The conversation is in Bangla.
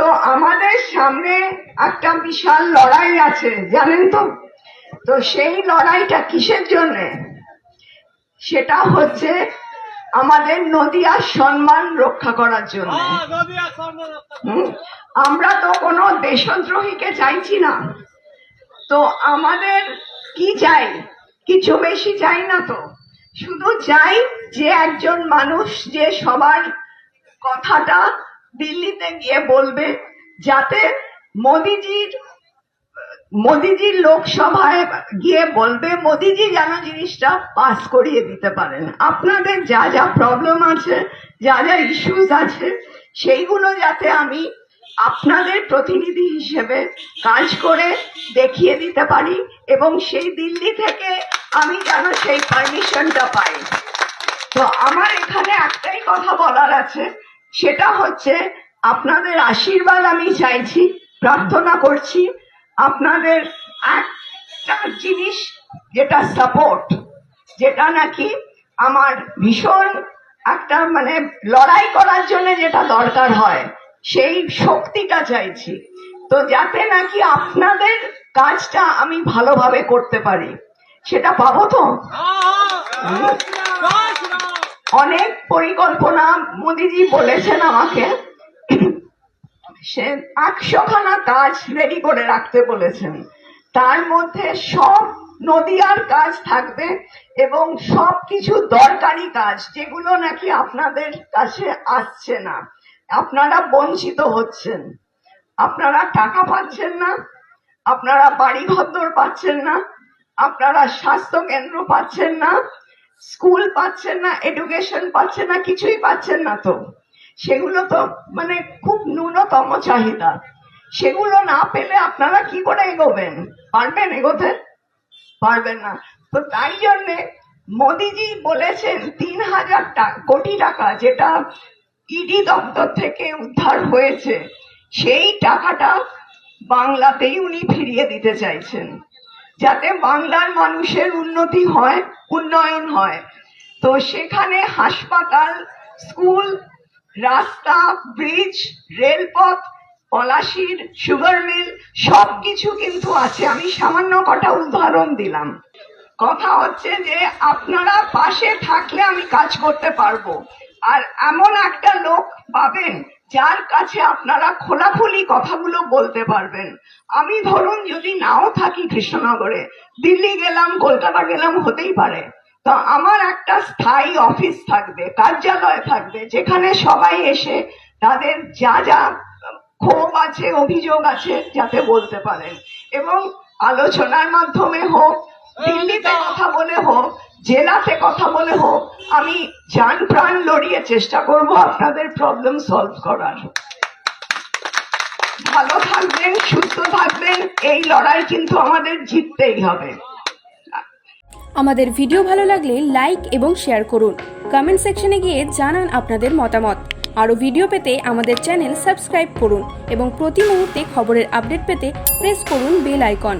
তো আমাদের সামনে একটা বিশাল লড়াই আছে জানেন তো? তো সেই লড়াইটা কিসের জন্যে? সেটা হচ্ছে আমাদের নদিয়ার সম্মান রক্ষা করার জন্য। হুম, আমরা তো কোনো দেশদ্রোহীকে চাইছি না। তো আমাদের কি চাই? কিছু বেশি চাই না তো। শুধু চাই যে একজন মানুষ যে সবার কথাটা দিল্লিতে গিয়ে বলবে যাতে মোদিজির মোদিজির লোকসভায় গিয়ে বলবে, মোদিজি যেন জিনিসটা পাস করিয়ে দিতে পারেন। আপনাদের যা যা প্রবলেম আছে, যা যা ইস্যুস আছে, সেইগুলো যাতে আমি আপনাদের প্রতিনিধি হিসেবে কাজ করে দেখিয়ে দিতে পারি এবং সেই দিল্লি থেকে আমি যেন সেই পারমিশনটা পাই। তো আমার এখানে একটাই কথা বলার আছে সেটা হচ্ছে আপনাদের আশীর্বাদ আমি চাইছি, প্রার্থনা করছি, আপনাদের একটা জিনিস যেটা সাপোর্ট যেটা নাকি আমার ভীষণ একটা মানে লড়াই করার জন্য যেটা দরকার হয়, সেই শক্তিটা চাইছি। তো যাতে নাকি আপনাদের কাজটা আমি ভালোভাবে করতে পারি। সেটা পাবো তো? অনেক পরিকল্পনা মোদিজি বলেছেন আমাকে। সে একশোখানা কাজ রেডি করে রাখতে বলেছেন। তার মধ্যে সব নদিয়ার কাজ থাকবে এবং সব কিছু দরকারি কাজ, যেগুলো নাকি আপনাদের কাছে আসছে না। আপনারা বঞ্চিত হচ্ছেন। আপনারা টাকা পাচ্ছেন না। আপনারা বাড়ি ঘর পাচ্ছেন না। আপনারা স্বাস্থ্য কেন্দ্র পাচ্ছেন না। স্কুল পাচ্ছেন না, এডুকেশন পাচ্ছেন না, কিছুই পাচ্ছেন না তো। সেগুলো তো মানে খুব ন্যূনতম চাহিদা। সেগুলো না পেলে আপনারা কি করে এগোবেন? পারবেন এগোতে? পারবেন না। তো তাই জন্যে মোদিজি বলেছেন, তিন হাজার কোটি টাকা যেটা ইডি দপ্তর থেকে উদ্ধার হয়েছে, সেই টাকাটা বাংলাতেই উনি ফিরিয়ে দিতে চাইছেন। যাতে বাংলার মানুষের উন্নতি হয়, উন্নয়ন হয়। তো সেখানে হাসপাতাল, স্কুল, রাস্তা, ব্রিজ, রেলপথ, পলাশির, সুগার মিল সব কিছু কিন্তু আছে। আমি সামান্য কটা উদাহরণ দিলাম। কথা হচ্ছে যে, আপনারা পাশে থাকলে আমি কাজ করতে পারব। আর এমন একটা লোক পাবেন যার কাছে আপনারা খোলাখুলি কথাগুলো বলতে পারবেন। আমি ধরুন যদি নাও থাকি কৃষ্ণনগরে দিল্লি গেলাম কলকাতা গেলাম হতেই পারে। তো আমার একটা স্থায়ী অফিস থাকবে কার্যালয় থাকবে যেখানে সবাই এসে তাদের যা যা ক্ষোভ আছে অভিযোগ আছে যাতে বলতে পারেন। এবং আলোচনার মাধ্যমে হোক দিল্লিতে কথা বলে হোক জেলাতে কথা বলে হোক, আমি যান প্রাণ লড়িয়ে চেষ্টা করব আপনাদের প্রবলেম সলভ করার। ভালো থাকবেন, সুস্থ থাকবেন, এই লড়াই কিন্তু আমাদের জিততেই হবে। আমাদের ভিডিও ভালো লাগলে লাইক এবং শেয়ার করুন। কমেন্ট সেকশনে গিয়ে জানান আপনাদের মতামত। আরও ভিডিও পেতে আমাদের চ্যানেল সাবস্ক্রাইব করুন এবং প্রতি মুহূর্তে খবরের আপডেট পেতে প্রেস করুন বেল আইকন